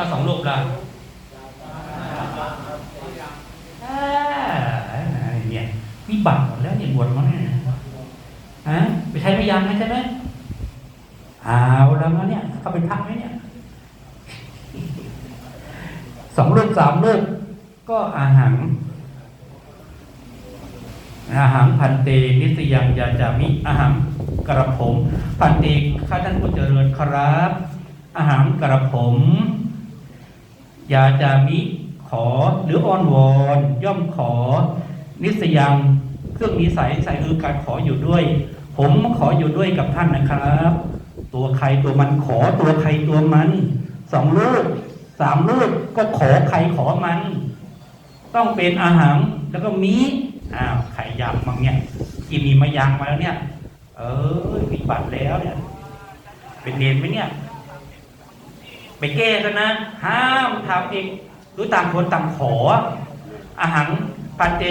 ถ้าสองรูปละอ่าเนี่ยวิบัติหมดแล้วเนี่ยบวชมาเนี่ยฮะไปใช้ไม่ยังนะใช่ไหมเอาแล้วมาเนี่ยเขาเป็นพระไหมเนี่ยสองรูปสามรูปก็อาหารอาหารพันเตนิสยังยาจามิอาหารกระผม พันเตข้าท่านผู้เจริญครับ อาหารกระผม ยาจามิขอหรืออ้อนวอนย่อมขอ นิสยังเครื่องนิสัยใส่คือการขออยู่ด้วย ผมขออยู่ด้วยกับท่านนะครับ ตัวใครตัวมันขอตัวใครตัวมันสองลูกสามลูกก็ขอใครขอมัน ต้องเป็นอาหารแล้วก็มีอ้าวไข่ยางมังเนี่ยกินมีมายางมาแล้วเนี่ย เออมีบัตรแล้วเนี่ย เป็นเนรไหมเนี่ย ไปแก้กันนะ ห้ามทำเองรือต่างคนต่างขอ อาหารปันเจ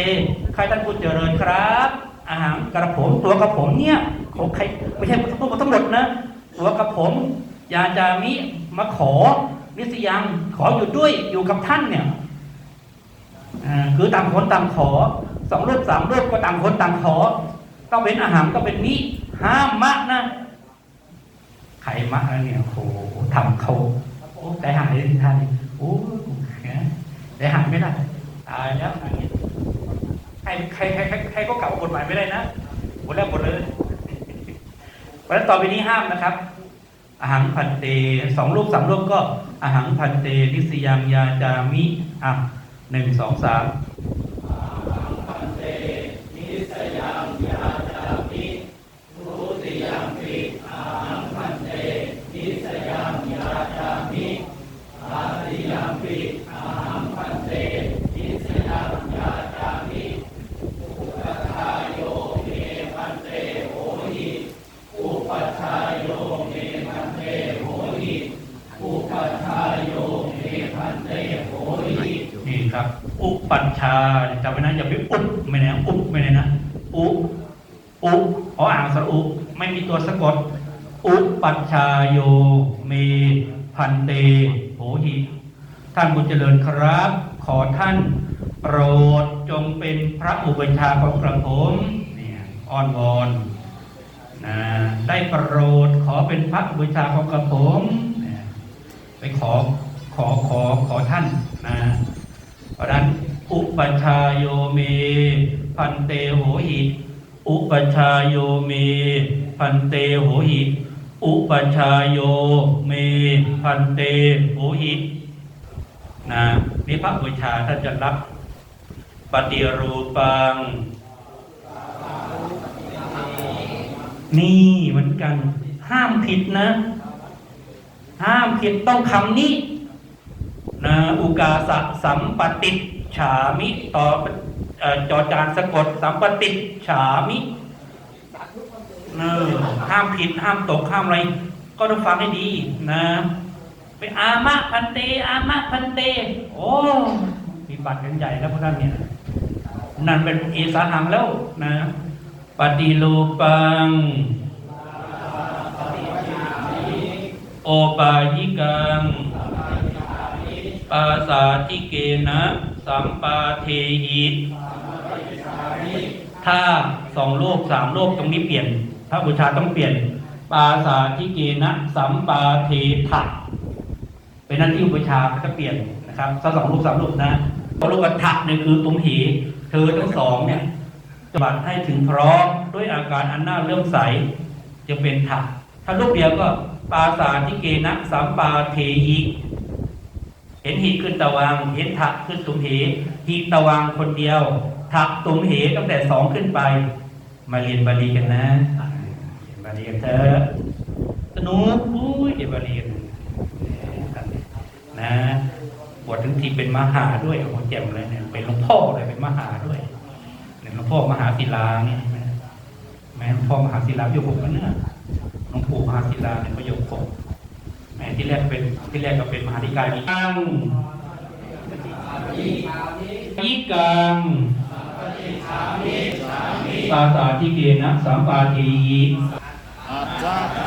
ใครท่านพูดเจริญครับ อาหารกระผมตัวกระผมเนี่ยของใครไม่ใช่พวกทั้งหมดนะ ตัวกระผมยาจามิมาขอนิสยังขออยู่ด้วยอยู่กับท่านเนี่ยคือต่างคนต่างขอสองรูปสามรูปก็ต่างคนต่างขอ ต้องเป็นอาหารก็เป็นนี้ห้ามมะนะใครมะเนี่ยโอ้โหทำเขา โอ้หายเลยท่านโอ้แต่หายไม่ได้ตายแล้วอย่างนี้ใครใครใครใครก็กลับกฎหมายไม่ได้นะหมดแล้วหมดเลยเพราะฉะนั้นต่อไปนี้ห้ามนะครับอาหารพันเตสองรูปสามรูปก็อาหารพันเตนิสยังยาจามิอะหนึ่งสองสาม ชาจำไว้นะอย่าไปอุบไม่นะอุบไม่ได้นะ อุอุขออ่างสระอุ ไม่มีตัวสะกด อุปัชฌาโยเมพันเตโหหิท่านบุญเจริญครับ ขอท่านโปรดจงเป็นพระอุปชาของกระผมเนี่ยอ้อนวอนนะได้โปรดขอเป็นพระอุปชาของกระผมเนี่ยไปขอขอขอขอท่านนะเพราะนั้น อุปชาโยเม พันเตโหหิอุปชาโยเม พันเตโหหิอุปชาโยเม พันเตโหหินะนี่พระบูชาท่านจะรับปฏิรูปัง นี่เหมือนกัน ห้ามผิดนะ ห้ามผิดต้องคำนี้นะอุกาสะสัมปติ ฉามิต่อเอ่อจอจานสะกดสัมปติฉามิเออห้ามผิดห้ามตกห้ามอะไร ก็ต้องฟังให้ดีนะไปอามะพันเต อามะพันเต โอ้มีบัตรกันใหญ่แล้วพวกท่านเนี่ยนั่นเป็นเอสาหังแล้วนะปฏิโลปัง โอปายิกัง ปาสาธิเกนะสัมปาเทหิถ้าสองโลกสามโลกตรงนี้เปลี่ยน พระบูชาต้องเปลี่ยน ปาสาธิเกนะสัมปาเทถะเป็นหน้าที่อุปชาก็จะเปลี่ยนนะครับถ้าสองลูกสามลูกนะเพราะลูกกระถะเนี่ยคือตุมหี เธอทั้งสองเนี่ยจะบัดให้ถึงพร้อมด้วยอาการอันน่าเลื่อมใสจะเป็นถะถ้าลูกเดียวก็ปาสาธิเกนะสัมปาเทหิ เห็นหิขึ้นตะวัง เห็นถักขึ้นตุมเหหิตะวังคนเดียวถักตุมเหตั้งแต่สองขึ้นไป มาเรียนบาลีกันนะเรียนบาลีกันเถอะสนุกอุ้ยเรียนบาลีกันนะบวชถึงทีเป็นมหาด้วยโอ้โหเจ็บเลยเนี่ยเป็นหลวงพ่อเลยเป็นมหาด้วยเนี่ยหลวงพ่อมหาศิลาเนี่ยแม่หลวงพ่อมหาศิลาอยู่ผมกันเนี่ยหลวงปู่มหาศิลาเนี่ยประโยคผม แหมที่แรกเป็นที่แรกก็เป็นมหาธิการอีกอังยิกังปาสาธิเกนะสัมปาทีอัจจ